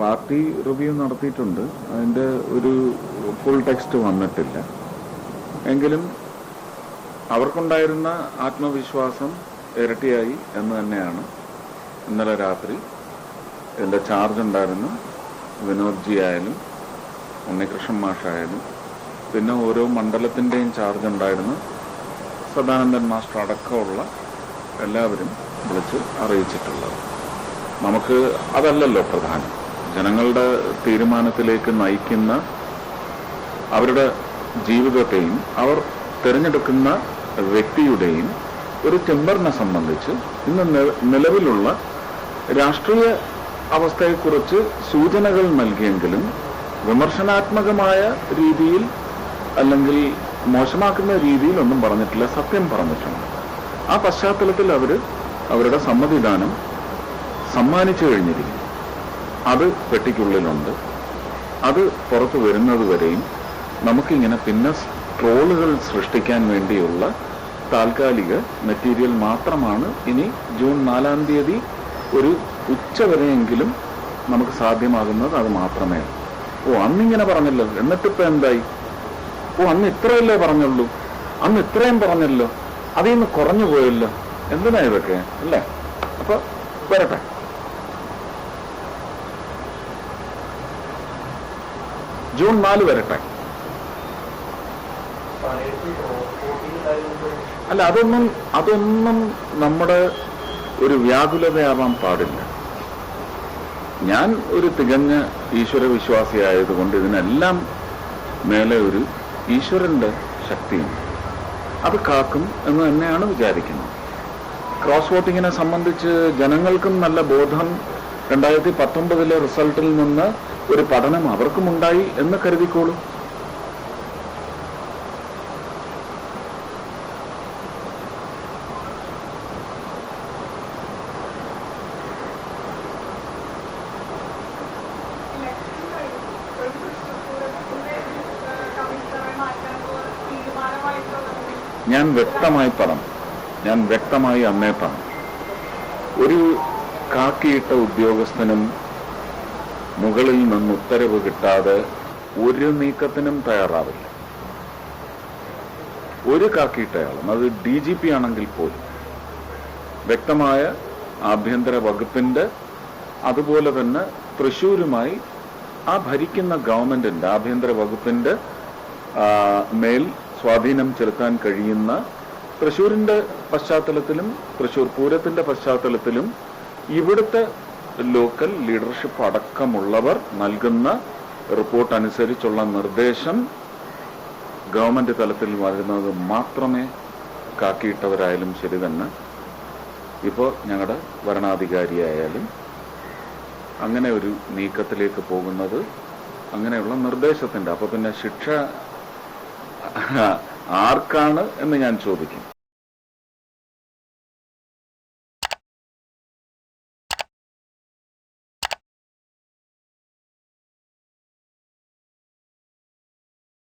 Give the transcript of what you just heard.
Party review നടത്തിയിട്ടുണ്ട്. അതിന്റെ ഒരു ഫുൾ ടെക്സ്റ്റ് വന്നിട്ടില്ല. എങ്കിലും അവർക്കുണ്ടായിരുന്ന ആത്മവിശ്വാസം ഇരട്ടിയായി എന്ന് തന്നെയാണ് ഇന്നലെ രാത്രി ഇതിന്റെ ചാർജ് ഉണ്ടായിരുന്ന. വിനോദ്ജി ആയാലും ഉണ്ണികൃഷ്ണൻ മാഷായാലും പിന്നെ ഓരോ മണ്ഡലത്തിന്റെയും ചാർജ് ഉണ്ടായിരുന്ന. സദാനന്ദൻ മാസ്റ്റർ അടക്കമുള്ള എല്ലാവരും വിളിച്ച് അറിയിച്ചിട്ടുള്ളത്. നമുക്ക് അതല്ലല്ലോ പ്രധാനം. ജനങ്ങളുടെ തീരുമാനത്തിലേക്ക് നയിക്കുന്ന അവരുടെ ജീവിതത്തെയും അവർ തിരഞ്ഞെടുക്കുന്ന വ്യക്തിയുടെയും ഒരു ചെമ്പറിനെ സംബന്ധിച്ച് ഇന്ന് നിലവിലുള്ള രാഷ്ട്രീയ അവസ്ഥയെക്കുറിച്ച് സൂചനകൾ നൽകിയെങ്കിലും വിമർശനാത്മകമായ രീതിയിൽ അല്ലെങ്കിൽ മോശമാക്കുന്ന രീതിയിൽ ഒന്നും പറഞ്ഞിട്ടില്ല സത്യം പറഞ്ഞിട്ടുണ്ട്. ആ പശ്ചാത്തലത്തിൽ അവർ അവരുടെ സമ്മതിദാനം സമ്മാനിച്ചു കഴിഞ്ഞിരിക്കും അത് പെട്ടിക്കുള്ളിലുണ്ട്. അത് പുറത്തു വരുന്നത് വരെയും നമുക്കിങ്ങനെ പിന്നെ ട്രോളുകൾ സൃഷ്ടിക്കാൻ വേണ്ടിയുള്ള താൽക്കാലിക മെറ്റീരിയൽ മാത്രമാണ് ഇനി ജൂൺ നാലാം തീയതി ഒരു ഉച്ച വരെയെങ്കിലും നമുക്ക് സാധ്യമാകുന്നത് അത് മാത്രമേ. ഓ അന്നിങ്ങനെ പറഞ്ഞല്ലോ. എന്നിട്ടിപ്പോ എന്തായി? ഓ അന്ന് ഇത്രയല്ലേ പറഞ്ഞുള്ളൂ. അന്ന് ഇത്രയും പറഞ്ഞല്ലോ. അതിൽ നിന്ന് കുറഞ്ഞു പോയല്ലോ. എന്തിനാ ഇതൊക്കെ? അല്ലേ? അപ്പൊ വരട്ടെ. ജൂൺ നാല് വരട്ടെ. അല്ല അതൊന്നും അതൊന്നും നമ്മുടെ ഒരു വ്യാകുലതയാവാൻ പാടില്ല. ഞാൻ ഒരു തികഞ്ഞ ഈശ്വര വിശ്വാസിയായതുകൊണ്ട് ഇതിനെല്ലാം മേലെ ഒരു ഈശ്വരന്റെ ശക്തിയുണ്ട്. അത് കാക്കും എന്ന് തന്നെയാണ് വിചാരിക്കുന്നത്. ക്രോസ് വോട്ടിങ്ങിനെ സംബന്ധിച്ച് ജനങ്ങൾക്കും നല്ല ബോധം രണ്ടായിരത്തി പത്തൊമ്പതിലെ റിസൾട്ടിൽ നിന്ന് ഒരു പഠനം അവർക്കും ഉണ്ടായി എന്ന് കരുതിക്കോളൂ. ഞാൻ വ്യക്തമായി പറഞ്ഞു ഞാൻ വ്യക്തമായി അന്നേ പറഞ്ഞു ഒരു കാക്കിയിട്ട ഉദ്യോഗസ്ഥനും മുകളിൽ നിന്ന് ഉത്തരവ് കിട്ടാതെ ഒരു നീക്കത്തിനും തയ്യാറാവില്ല. ഒരു കാക്കിയിട്ടയാളും അത് ഡി ജി പി ആണെങ്കിൽ പോലും വ്യക്തമായ ആഭ്യന്തര വകുപ്പിന്റെ അതുപോലെ തന്നെ തൃശൂരുമായി ആ ഭരിക്കുന്ന ഗവൺമെന്റിന്റെ ആഭ്യന്തര വകുപ്പിന്റെ മേൽ സ്വാധീനം ചെലുത്താൻ കഴിയുന്ന തൃശൂരിന്റെ പശ്ചാത്തലത്തിലും തൃശൂർ പൂരത്തിന്റെ പശ്ചാത്തലത്തിലും ഇവിടുത്തെ ലോക്കൽ ലീഡർഷിപ്പ് അടക്കമുള്ളവർ നൽകുന്ന റിപ്പോർട്ട് അനുസരിച്ചുള്ള നിർദ്ദേശം ഗവൺമെന്റ് തലത്തിൽ വരുന്നത് മാത്രമേ കാക്കിയിട്ടവരായാലും ശരി തന്നെ. ഇപ്പോൾ ഞങ്ങളുടെ ഭരണാധികാരിയായാലും അങ്ങനെ ഒരു നീക്കത്തിലേക്ക് പോകുന്നത് അങ്ങനെയുള്ള നിർദ്ദേശത്തിന്റെ അപ്പോൾ പിന്നെ ശിക്ഷ ആർക്കാണ് എന്ന് ഞാൻ ചോദിക്കും.